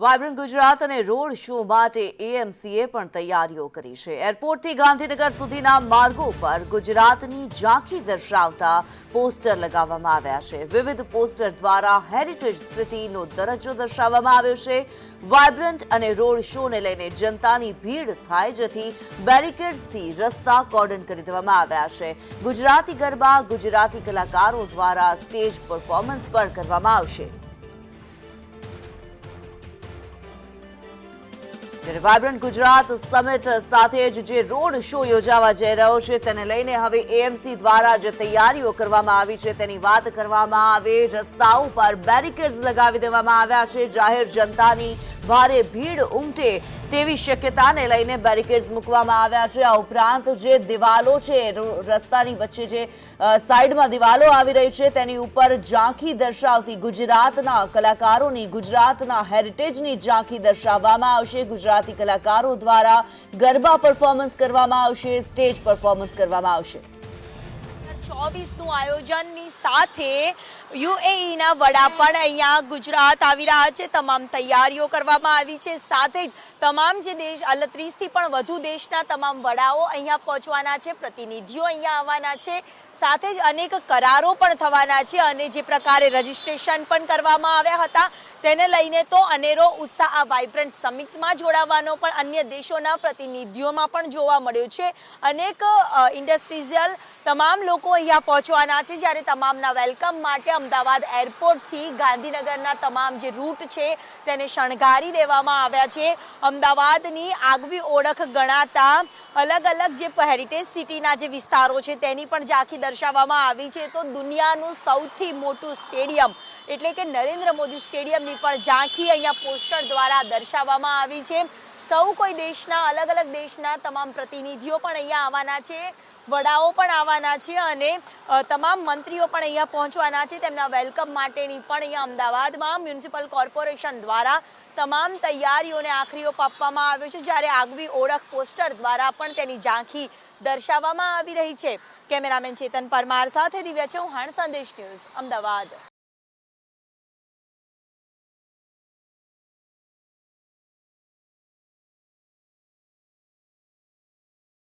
Vibrant Gujarat અને road show માટે એએમસીએ પણ તૈયારીઓ કરી છે. એરપોર્ટથી ગાંધીનગર સુધીના માર્ગો પર ગુજરાતની ઝાંખી દર્શાવતા પોસ્ટર લગાવવામાં આવ્યા છે. વિવિધ પોસ્ટર દ્વારા હેરિટેજ સિટીનો દરજ્જો દર્શાવવામાં આવ્યો છે. વાયબ્રન્ટ અને રોડ શોને લઈને જનતાની ભીડ થાય જેથી બેરિકેડ્સથી રસ્તા કોર્ડન કરી દેવામાં આવ્યા છે. ગુજરાતી ગરબા ગુજરાતી કલાકારો દ્વારા સ્ટેજ પરફોર્મન્સ પણ કરવામાં આવશે. ત્યારે વાયબ્રન્ટ ગુજરાત સમિટ સાથે જ જે રોડ શો યોજાવા જઈ રહ્યો છે, તેને લઈને હવે એએમસી દ્વારા જે તૈયારીઓ કરવામાં આવી છે, તેની વાત કરવામાં આવે, રસ્તાઓ પર બેરિકેડ્સ લગાવી દેવામાં આવ્યા છે. જાહેર જનતાની ભારે ભીડ ઉમટે તેવી શક્યતાને લઈને બેરિકેડ્સ મૂકવામાં આવ્યા છે. આ ઉપરાંત જે દિવાલો છે રસ્તાની વચ્ચે જે સાઈડમાં દિવાલો આવી રહી છે, તેની ઉપર ઝાંખી દર્શાવતી ગુજરાતના કલાકારોની, ગુજરાતના હેરિટેજની ઝાંખી દર્શાવવામાં આવશે. ગુજરાતી કલાકારો દ્વારા ગરબા પરફોર્મન્સ કરવામાં આવશે, સ્ટેજ પરફોર્મન્સ કરવામાં આવશે. ચોવીસનું આયોજનની સાથે યુએઈના વડા પણ અહીંયા ગુજરાત આવી રહ્યા છે. તમામ તૈયારીઓ કરવામાં આવી છે. સાથે જ તમામ જે દેશ અલત્રીસથી પણ વધુ દેશના તમામ વડાઓ અહીંયા પહોંચવાના છે. પ્રતિનિધિઓ અહીંયા આવવાના છે. સાથે જ અનેક કરારો પણ થવાના છે અને જે પ્રકારે રજીસ્ટ્રેશન પણ કરવામાં આવ્યા હતા તેને લઈને તો અનેરો ઉત્સાહ આ વાઇબ્રન્ટ સમિટમાં જોડાવાનો પણ અન્ય દેશોના પ્રતિનિધિઓમાં પણ જોવા મળ્યો છે. અનેક ઇન્ડસ્ટ્રીઝિયલ તમામ લોકો અહીંયા પહોંચવાના છે જ્યારે તમામના વેલકમ માટે અમદાવાદ એરપોર્ટથી ગાંધીનગરના તમામ જે રૂટ છે તેને શણગારી દેવામાં આવ્યા છે. અમદાવાદની આગવી ઓળખ ગણાતા અલગ અલગ જે હેરિટેજ સિટીના જે વિસ્તારો છે તેની પણ ઝાંખી દર્શાવવામાં આવી છે. તો દુનિયાનું સૌથી મોટું સ્ટેડિયમ એટલે કે નરેન્દ્ર મોદી સ્ટેડિયમની પણ ઝાંખી અહીંયા પોસ્ટર દ્વારા દર્શાવવામાં આવી છે. સૌ કોઈ દેશના અલગ અલગ દેશના તમામ પ્રતિનિધિઓ પણ અહીંયા આવવાના છે. વડાઓ પણ આવવાના છે અને તમામ મંત્રીઓ પણ અહીંયા પહોંચવાના છે. તેમના વેલકમ માટેની પણ અહીંયા અમદાવાદમાં મ્યુનિસિપલ કોર્પોરેશન દ્વારા તમામ તૈયારીઓને આખરીઓ આપવામાં આવ્યો છે. જ્યારે આગવી ઓળખ પોસ્ટર દ્વારા પણ તેની ઝાંખી દર્શાવવામાં આવી રહી છે. કેમેરામેન ચેતન પરમાર સાથે દિવ્યા ચૌહાણ સંદેશ ન્યૂઝ, અમદાવાદ.